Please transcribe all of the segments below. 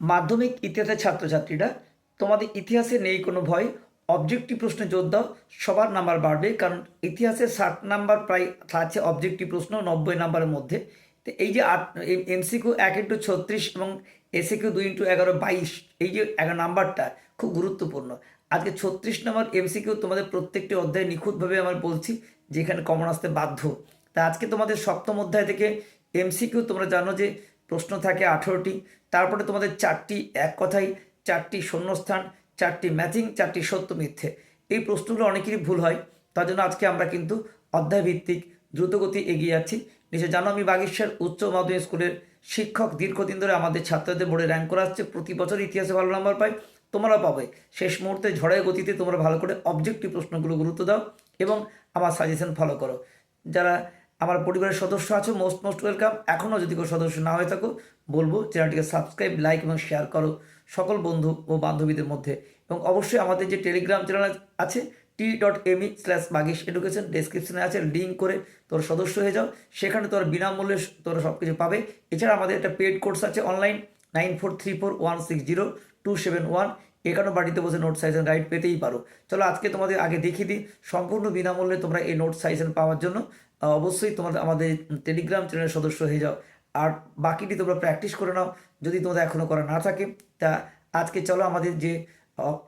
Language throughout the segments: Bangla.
মাধ্যমিক ইতিহাসের ছাত্রছাত্রীরা, তোমাদের ইতিহাসে নেই কোনো ভয় অবজেক্টিভ প্রশ্নে জোর দাও, সবার নাম্বার বাড়বে, কারণ ইতিহাসে ষাট নাম্বার প্রায় আছে অবজেক্টিভ প্রশ্ন, নব্বই নাম্বারের মধ্যে। তো এই যে আট এমসিকিউ এক ইন্টু ছত্রিশ এবং এসিকিউ দুই ইন্টু এগারো বাইশ, এই যে এগারো নাম্বারটা খুব গুরুত্বপূর্ণ। আজকে ছত্রিশ নম্বর এমসিকিউ তোমাদের প্রত্যেকটি অধ্যায়ে নিখুঁতভাবে আমার বলছি, যেখানে কমন আসতে বাধ্য। তা আজকে তোমাদের সপ্তম অধ্যায় থেকে এমসিকিউ তোমরা জানো যে প্রশ্ন থাকে আঠেরোটি। তারপরে তোমাদের চারটি এক কথায় চারটি শূন্যস্থান, চারটি ম্যাচিং চারটি সত্য মিথ্যে। এই প্রশ্নগুলো অনেকেরই ভুল হয়, তার জন্য আজকে আমরা কিন্তু অধ্যায়ভিত্তিক দ্রুতগতি এগিয়ে যাচ্ছি। নিশ্চয় জানো আমি বাগেশ্বর উচ্চ মাধ্যমিক স্কুলের শিক্ষক দীর্ঘদিন ধরে আমাদের ছাত্রদের বোর্ডে র্যাঙ্ক করা হচ্ছে। প্রতি বছর ইতিহাসে ভালো নাম্বার পাই তোমরা পাবে। শেষ মুহূর্তে ঝড়ের গতিতে তোমরা ভালো করে অবজেক্টিভ প্রশ্নগুলো গুরুত্ব দাও এবং আমার সাজেশন ফলো করো। যারা আমার পরিবারের সদস্য আছো মোস্ট মোস্ট ওয়েলকাম এখনও যদি কোনো সদস্য না হয়ে থাকো, বলব চ্যানেলটিকে সাবস্ক্রাইব লাইক এবং শেয়ার করো সকল বন্ধু ও বান্ধবীদের মধ্যে। এবং অবশ্যই আমাদের যে টেলিগ্রাম চ্যানেল আছে t dot me slash Bagish education ডেসক্রিপশনে আছে লিঙ্ক করে তোর সদস্য হয়ে যাও। সেখানে তোর বিনামূল্যে তোরা সব কিছু পাবে। এছাড়া আমাদের একটা পেড কোর্স আছে online nine four three four one six zero two seven one এখানেও বাড়িতে বসে নোট সাইজেন গাইড পেতেই পারো। চলো আজকে তোমাদের আগে দেখিয়ে দিই, সম্পূর্ণ বিনামূল্যে তোমরা এই নোট সাইজেন পাওয়ার জন্য অবশ্যই তোমাদের, আমাদের টেলিগ্রাম চ্যানেলের সদস্য হয়ে যাও। আর বাকিটি তোমরা প্র্যাকটিস করে নাও, যদি তোমাদের এখনও করা না থাকে, তা আজকে চলো আমাদের যে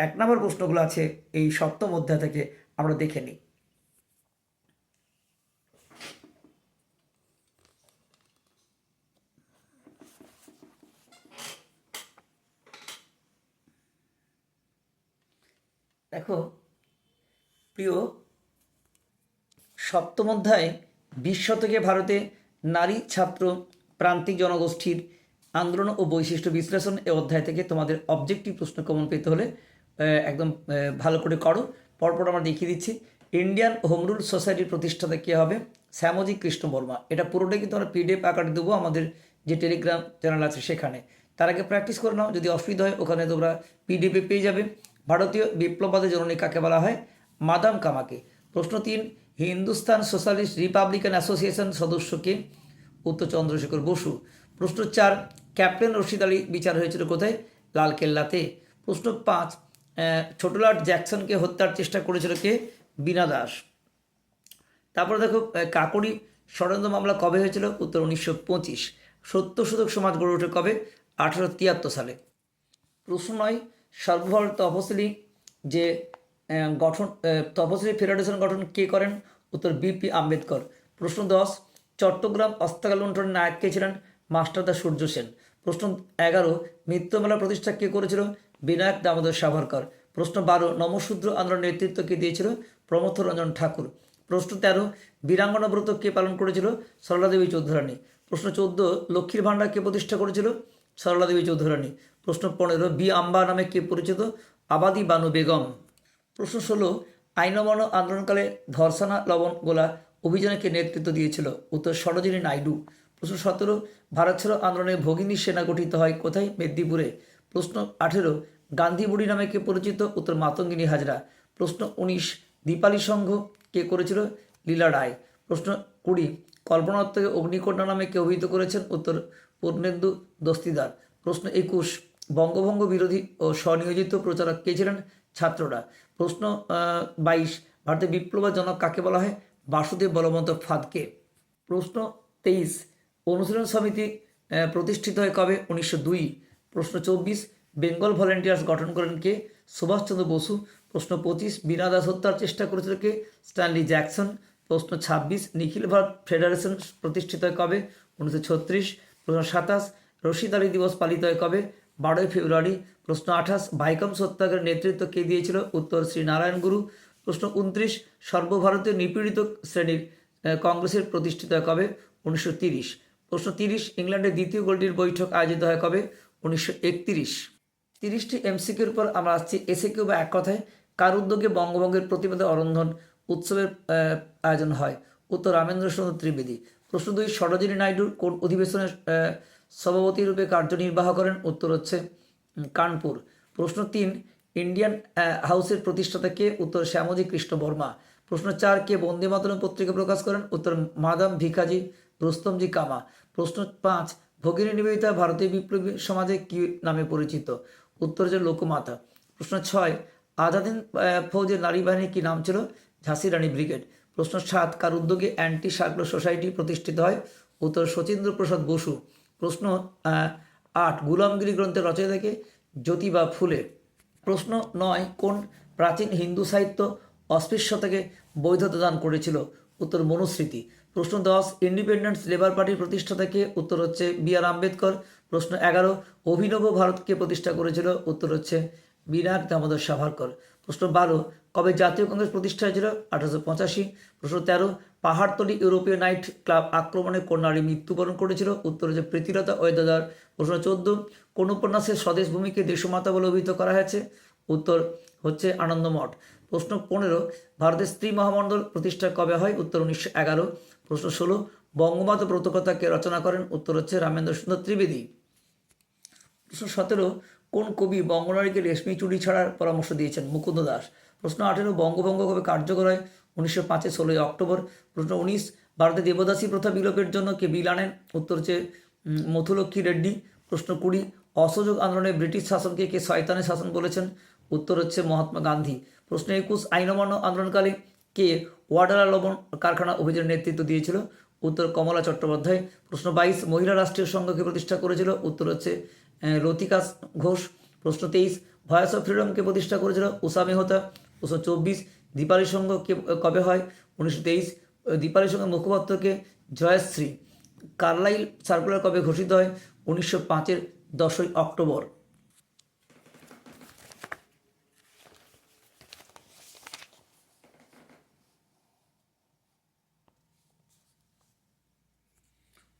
এক নম্বর প্রশ্নগুলো আছে, এই সপ্তম অধ্যায় থেকে আমরা দেখে নিই। দেখো, প্রিয়, সপ্তম অধ্যায়, বিশ শতকে ভারতে নারী, ছাত্র, প্রান্তিক জনগোষ্ঠীর আন্দোলন ও বৈশিষ্ট্য বিশ্লেষণ এ অধ্যায় থেকে তোমাদের অবজেক্টিভ প্রশ্ন কমন পেতে হলে একদম ভালো করে করো। পরপর আমরা দেখিয়ে দিচ্ছি ইন্ডিয়ান হোম রুল সোসাইটির প্রতিষ্ঠাতা কে হবে? শ্যামজি কৃষ্ণ বর্মা। এটা পুরোটাই কিন্তু আমরা পিডিএফ আকারে দেবো, আমাদের যে টেলিগ্রাম চ্যানেল আছে সেখানে। তার আগে প্র্যাকটিস করে নাও, যদি অসুবিধা হয়, ওখানে তোমরা পিডিএফে পেয়ে যাবে। ভারতীয় বিপ্লববাদী জননী কাকে বলা হয়? মাদাম কামাকে। প্রশ্ন তিন, হিন্দুস্তান সোশ্যালিস্ট রিপাবলিকান অ্যাসোসিয়েশন সদস্যকে উত্তর চন্দ্রশেখর বসু। প্রশ্ন চার, ক্যাপ্টেন রশিদ আলী বিচার হয়েছিল কোথায়? লালকেল্লাতে। প্রশ্ন পাঁচ ছোটলাট জ্যাকসনকে হত্যার চেষ্টা করেছিল কে? বীণা দাস। তারপরে দেখো কাকড়ি ষড়যন্ত্র মামলা কবে হয়েছিল? উত্তর উনিশশো পঁচিশ। সত্য শতক সমাজ গড়ে ওঠে কবে? আঠারো তিয়াত্তর সালে। প্রশ্ন নয় সর্বভারত তপশিলি যে গঠন তপশিলি ফেডারেশন গঠন কে করেন? উত্তর বিপি আম্বেদকর। প্রশ্ন দশ, চট্টগ্রাম অস্তাকাল লুণ্ঠনের নায়ক কে ছিলেন? মাস্টারদা সূর্য সেন। প্রশ্ন এগারো মৃত্যুমেলা প্রতিষ্ঠা কে করেছিল? বিনায়ক দামোদর সাভারকর। প্রশ্ন বারো, নমশূদ্র আন্দোলনের নেতৃত্ব কে দিয়েছিল? প্রমথ রঞ্জন ঠাকুর। প্রশ্ন তেরো, বীরাঙ্গনা ব্রত কে পালন করেছিল? সরলা দেবী চৌধুরানী। প্রশ্ন চোদ্দ, লক্ষ্মীর ভাণ্ডার কে প্রতিষ্ঠা করেছিল? সরলা দেবী চৌধুরানী। প্রশ্ন পনেরো, বি আম্বা নামে কে পরিচিত? আবাদি বানু বেগম। প্রশ্ন ষোলো আইন অমান্য আন্দোলনকালে ধর্ষণা লবণ গোলা অভিযানে কে নেতৃত্ব দিয়েছিল? উত্তর সরোজিনী নাইডু। প্রশ্ন সতেরো, ভারত ছাড়ো আন্দোলনে ভগিনী সেনা গঠিত হয় কোথায়? মেদিনীপুরে। প্রশ্ন আঠেরো গান্ধী বুড়ি নামে কে পরিচিত? উত্তর, মাতঙ্গিনী হাজরা। প্রশ্ন উনিশ, দীপালি সংঘ কে করেছিল? লীলা রায়। প্রশ্ন কুড়ি কল্পনা দত্তকে অগ্নিকন্যা নামে কে অভিহিত করেছেন? উত্তর পূর্ণেন্দু দস্তিদার। প্রশ্ন একুশ, বঙ্গভঙ্গ বিরোধী ও স্বনিয়োজিত প্রচারক কে ছিলেন? ছাত্ররা। প্রশ্ন বাইশ, ভারতের বিপ্লবের জনক কাকে বলা হয়? বাসুদেব বলবন্ত ফাদকে। প্রশ্ন তেইশ, অনুশীলন সমিতি প্রতিষ্ঠিত হয় কবে? উনিশশো দুই। প্রশ্ন চব্বিশ, বেঙ্গল ভলেন্টিয়ার্স গঠন করেন কে? সুভাষচন্দ্র বসু। প্রশ্ন পঁচিশ বিনা দাস হত্যার চেষ্টা করেছিল কে? Stanley Jackson. প্রশ্ন ছাব্বিশ, নিখিল ভারত ফেডারেশন প্রতিষ্ঠিত হয় কবে? উনিশশো ছত্রিশ। প্রশ্ন সাতাশ, রশিদ আলী দিবস পালিত হয় কবে? বারোই ফেব্রুয়ারি। প্রশ্ন আঠাশ, ভাইকম সত্যাগ্রহের নেতৃত্ব কে দিয়েছিল? উত্তর, শ্রী নারায়ণ গুরু। প্রশ্ন উনত্রিশ, সর্বভারতীয় নিপীড়িত শ্রেণির কংগ্রেসের প্রতিষ্ঠিত হয় কবে? উনিশশো তিরিশ। প্রশ্ন তিরিশ, ইংল্যান্ডের দ্বিতীয় গোলটির বৈঠক আয়োজিত হয় কবে? উনিশশো একতিরিশ। তিরিশটি এমসিকিউর পর আমরা আসছি। এসে এসিকিউ বা এক কথায়, কার উদ্যোগে বঙ্গভঙ্গের প্রতিবাদে অরন্ধন উৎসবের আয়োজন হয়? উত্তর রামেন্দ্র ত্রিবেদী। প্রশ্ন দুই সরোজিনী নাইডুর কোন অধিবেশনের সভাপতি রূপে কার্যনির্বাহ করেন? উত্তর হচ্ছে কানপুর। প্রশ্ন তিন, ইন্ডিয়ান হাউসের প্রতিষ্ঠাতা কে? উত্তর, শ্যামজি কৃষ্ণ বর্মা। প্রশ্ন চার, কে? বন্দে মাতরম পত্রিকা প্রকাশ করেন? উত্তর, মাদাম ভিকাজি রুস্তমজি কামা। প্রশ্ন পাঁচ, ভগিনী নিবেদিতা ভারতীয় বিপ্লবী সমাজে কি নামে পরিচিত? উত্তর হচ্ছে লোকমাতা। প্রশ্ন ছয়, আজাদিন ফৌজের নারী বাহিনী কি নাম ছিল? ঝাঁসি রানী ব্রিগেড। প্রশ্ন সাত, কার উদ্যোগে অ্যান্টি সার্কুলার সোসাইটি প্রতিষ্ঠিত হয়? উত্তর শচীন্দ্র প্রসাদ বসু। প্রশ্ন আট, গুলামগিরি গ্রন্থের রচয়িতাকে জ্যোতিবা ফুলে। প্রশ্ন নয়, কোন প্রাচীন হিন্দু সাহিত্য অস্পৃশ্যতাকে বৈধতা দান করেছিল? উত্তর, মনুস্মৃতি। প্রশ্ন দশ, ইন্ডিপেন্ডেন্স লেবার পার্টির প্রতিষ্ঠাতাকে উত্তর হচ্ছে বি আর আম্বেদকর। প্রশ্ন এগারো, অভিনব ভারতকে প্রতিষ্ঠা করেছিল? উত্তর হচ্ছে বিনায়ক দামোদর সাভারকর। প্রশ্ন বারো, কবে জাতীয় কংগ্রেস প্রতিষ্ঠা হয়েছিল? আঠারোশো পঁচাশি। প্রশ্ন তেরো, পাহাড়তলি ইউরোপীয় নাইট ক্লাব আক্রমণে কোন নারী মৃত্যুবরণ করেছিল? উত্তর হচ্ছে প্রীতিলতা ওয়েদাদার প্রশ্ন চোদ্দ, কোন উপন্যাসের স্বদেশ ভূমিকে দেশমাতা বলে অভিহিত করা হয়েছে? উত্তর হচ্ছে আনন্দমঠ। প্রশ্ন পনেরো, ভারতের স্ত্রী মহামণ্ডল প্রতিষ্ঠা কবে হয়? উত্তর উনিশশো এগারো। প্রশ্ন ষোলো বঙ্গমাতা ব্রতকথাকে রচনা করেন? উত্তর হচ্ছে রামেন্দ্র সুন্দর ত্রিবেদী। প্রশ্ন সতেরো কোন কবি বঙ্গনারীকে রেশমি চুড়ি ছাড়ার পরামর্শ দিয়েছেন? মুকুন্দ দাস। প্রশ্ন আঠেরো বঙ্গভঙ্গ কবে কার্যকর হয়? উনিশশো পাঁচের ষোলোই অক্টোবর। প্রশ্ন উনিশ, ভারতে দেবদাসী প্রথা বিলোপের জন্য কে বিল আনেন? উত্তর হচ্ছে মথুলক্ষ্মী রেড্ডি। প্রশ্ন কুড়ি, অসহযোগ আন্দোলনে ব্রিটিশ শাসনকে কে শয়তানের শাসন বলেছেন? উত্তর হচ্ছে, মহাত্মা গান্ধী। প্রশ্ন একুশ আইন অমান্য আন্দোলনকালে কে ওয়াডালা লবণ কারখানা অভিযানের নেতৃত্ব দিয়েছিল? উত্তর কমলা চট্টোপাধ্যায়। প্রশ্ন বাইশ, মহিলা রাষ্ট্রীয় সংঘকে প্রতিষ্ঠা করেছিল? উত্তর হচ্ছে লতিকা ঘোষ, প্রশ্ন তেইশ, ভয়েস অফ ফ্রিডমকে প্রতিষ্ঠা করেছিল উষা মেহতা উনিশশো চব্বিশ, দীপালি সংঘ কে কবে হয়? উনিশশো তেইশ দীপালি সংঘের মুখপাত্রকে জয়শ্রী, কার্লাইল সার্কুলার কবে ঘোষিত হয়? উনিশশো পাঁচের দশই অক্টোবর।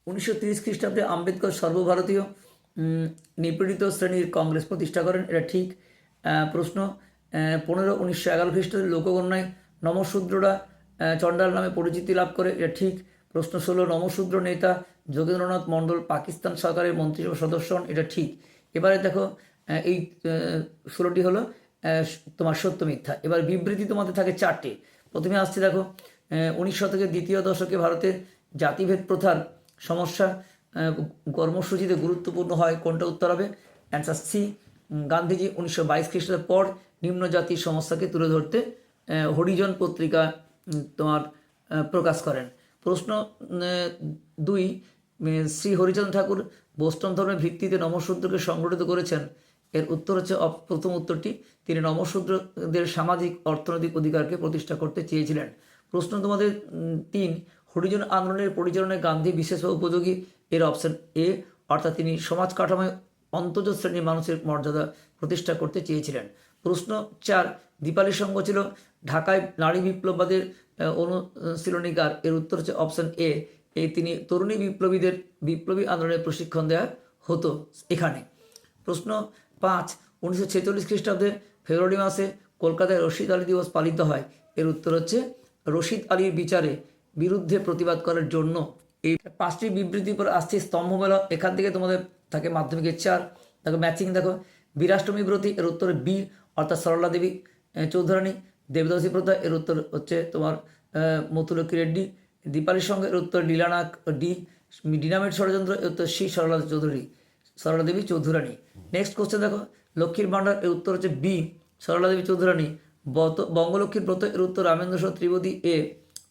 উনিশশো তিরিশ খ্রিস্টাব্দে আম্বেদকর সর্বভারতীয় নিপীড়িত শ্রেণির কংগ্রেস প্রতিষ্ঠা করেন, এটা ঠিক। প্রশ্ন পনেরো উনিশশো এগারো খ্রিস্টাব্দে লোকগণনায় নমশূদ্ররা চণ্ডাল নামে পরিচিতি লাভ করে, এটা ঠিক। প্রশ্ন ষোলো নমশূদ্র নেতা যোগেন্দ্রনাথ মণ্ডল পাকিস্তান সরকারের মন্ত্রিসভা সদস্য হন, এটা ঠিক। এবারে দেখো এই ষোলোটি হলো তোমার সত্য মিথ্যা। এবার বিবৃতি তোমাদের থাকে চারটে। প্রথমে আসছে দেখো উনিশ শতকের দ্বিতীয় দশকে ভারতের জাতিভেদ প্রথার সমস্যা কর্মসূচিতে গুরুত্বপূর্ণ হয় কোনটা উত্তর হবে? অ্যান্সার সি গান্ধীজি উনিশশো বাইশ খ্রিস্টাব্দের পর নিম্ন জাতির সমস্যাকে তুলে ধরতে হরিজন পত্রিকা তোমার প্রকাশ করেন। প্রশ্ন দুই শ্রী হরিচন্দ্র ঠাকুর বৈষ্ণব ধর্মের ভিত্তিতে নমশূদ্রকে সংগঠিত করেছেন। এর উত্তর হচ্ছে প্রথম উত্তরটি। তিনি নমশূদ্রদের সামাজিক, অর্থনৈতিক অধিকারকে প্রতিষ্ঠা করতে চেয়েছিলেন। প্রশ্ন তোমাদের তিন হরিজন আন্দোলনের পরিচালনায় গান্ধী বিশেষভাবে উপযোগী এর অপশন এ অর্থাৎ তিনি সমাজ কাঠামোয় অন্তর্জ শ্রেণির মানুষের মর্যাদা প্রতিষ্ঠা করতে চেয়েছিলেন। প্রশ্ন চার দীপালি সংঘ ছিল ঢাকায় নারী বিপ্লববাদের আহ, অনুশীলনীকার। এর উত্তর হচ্ছে অপশন এ এই তিনি তরুণী বিপ্লবীদের বিপ্লবী আন্দোলনের প্রশিক্ষণ দেওয়া হতো এখানে। প্রশ্ন পাঁচ উনিশশো ছেচল্লিশ খ্রিস্টাব্দে ফেব্রুয়ারি মাসে কলকাতায় রশিদ আলী দিবস পালিত হয়। এর উত্তর হচ্ছে রশিদ আলীর বিচারে বিরুদ্ধে প্রতিবাদ করার জন্য এই পাঁচটি বিবৃতির পর আসছে স্তম্ভমেলা। এখান থেকে তোমাদের থাকে মাধ্যমিকের চার, দেখো ম্যাচিং দেখো। বীরাষ্টমী ব্রতী এর উত্তরে বি অর্থাৎ সরলা দেবী চৌধুরানী। দেবদাসী প্রথা এর উত্তর হচ্ছে তোমার মথুলক্ষ্মী রেড্ডি। দীপালির সঙ্গে এর উত্তর লীলানাথ ডি। ডিনামেট ষড়যন্ত্র এর উত্তর C Sarala Chowdhury, Sarala Debi Chaudhurani. Next question দেখো, লক্ষ্মীর ভাণ্ডার এর উত্তর হচ্ছে বি, সরলা দেবী চৌধুরানী। বঙ্গলক্ষ্মীর ব্রত এর উত্তর Ramendra Trivedi A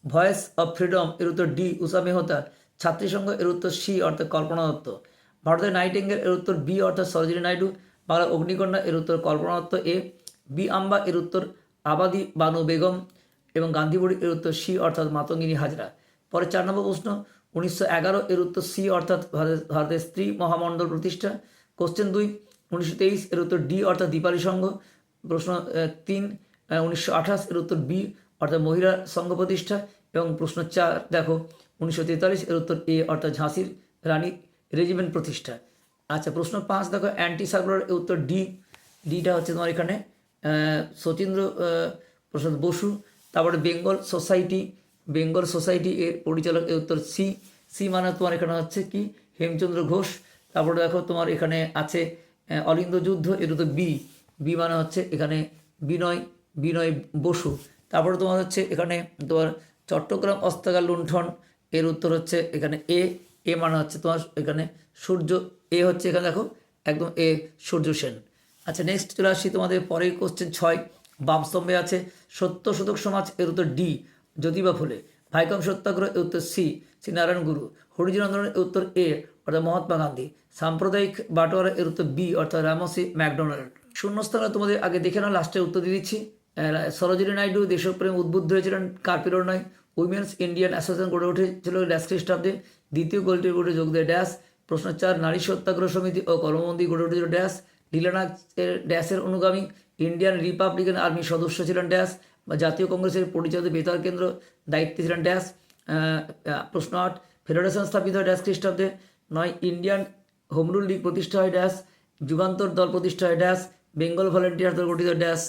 voice of freedom এর উত্তর ডি উষা মেহতা ছাত্রী সংঘ এর উত্তর সি অর্থাৎ কল্পনা দত্ত, ভারতের নাইটেঙ্গেল এর উত্তর বি অর্থাৎ সরোজিনী নাইডু বাংলা অগ্নিকন্যা এর উত্তর কল্পনা দত্ত এ, বি আম্বা এর উত্তর আবাদি বানু বেগম এবং গান্ধীবুড়ি এর উত্তর সি অর্থাৎ মাতঙ্গিনী হাজরা। পরে চার নম্বর প্রশ্ন, উনিশশো এগারো এর উত্তর সি অর্থাৎ ভারত- ভারতের স্ত্রী মহামণ্ডল প্রতিষ্ঠা। কোশ্চেন দুই, উনিশশো তেইশ এর উত্তর ডি অর্থাৎ দীপালি সংঘ। প্রশ্ন তিন উনিশশো আঠাশ এর উত্তর বি অর্থাৎ মহিলা সংঘ প্রতিষ্ঠা এবং প্রশ্ন চার দেখো উনিশশো তেতাল্লিশ এর উত্তর এ অর্থাৎ ঝাঁসির রানী রেজিমেন্ট প্রতিষ্ঠা। আচ্ছা প্রশ্ন পাঁচ দেখো অ্যান্টি সার্কুলার এর উত্তর ডি। ডিটা হচ্ছে তোমার এখানে আহ, সতীন্দ্র প্রসাদ বসু তারপরে বেঙ্গল সোসাইটি বেঙ্গল সোসাইটি এর পরিচালক এর উত্তর সি। সি মানে তোমার এখানে হচ্ছে কি? হেমচন্দ্র ঘোষ। তারপরে দেখো তোমার এখানে আছে অলিন্দ যুদ্ধ এর উত্তর বি। বি মানে হচ্ছে এখানে বিনয় বিনয় বসু। তারপরে তোমার হচ্ছে এখানে তোমার চট্টগ্রাম অস্ত্রাগার লুণ্ঠন, এর উত্তর হচ্ছে এখানে এ এ মানে হচ্ছে তোমার এখানে সূর্য, এ হচ্ছে এখানে দেখো একদম এ, সূর্য সেন। আচ্ছা নেক্সট চলে আসছি তোমাদের পরের কোশ্চেন ছয় বামস্তম্ভে আছে সত্য শতক সমাজ, এর উত্তর ডি, জ্যোতিবা ফুলে। ভাইকম সত্যাগ্রহ, এর উত্তর সি শ্রী নারায়ণ গুরু। হরিজন আন্দোলন এর উত্তর এ, অর্থাৎ মহাত্মা গান্ধী। সাম্প্রদায়িক বাটোয়ারা, এর উত্তর বি, অর্থাৎ রামসি ম্যাকডোনাল্ড। শূন্যস্থানে তোমাদের আগে দেখে নাও লাস্টে উত্তর দিয়ে দিচ্ছি। সরোজিনী নাইডু দেশপ্রেম উদ্বুদ্ধ হয়েছিলেন কার প্রেরণায় উইমেন্স ইন্ডিয়ান অ্যাসোসিয়েশন গড়ে উঠেছিল ড্যাশ খ্রিস্টাব্দে। দ্বিতীয় গোলটির গোটে যোগ দেয় ড্যাশ। প্রশ্ন চার নারী সত্যাগ্রহ সমিতি ও কর্মবন্দী গড়ে উঠেছিল ড্যাশ। লীলানাথ এর ড্যাশের অনুগামী ইন্ডিয়ান রিপাবলিকান আর্মির সদস্য ছিলেন ড্যাশ। বা জাতীয় কংগ্রেসের পরিচালিত বেতার কেন্দ্র দায়িত্বে ছিলেন আহ, প্রশ্ন আট ফেডারেশন স্থাপিত হয় ড্যাশ খ্রিস্টাব্দে। নয় ইন্ডিয়ান হোমরুল লীগ প্রতিষ্ঠা হয় ড্যাশ। যুগান্তর দল প্রতিষ্ঠা হয় ড্যাশ। বেঙ্গল ভলেন্টিয়ার দল গঠিত ড্যাশ।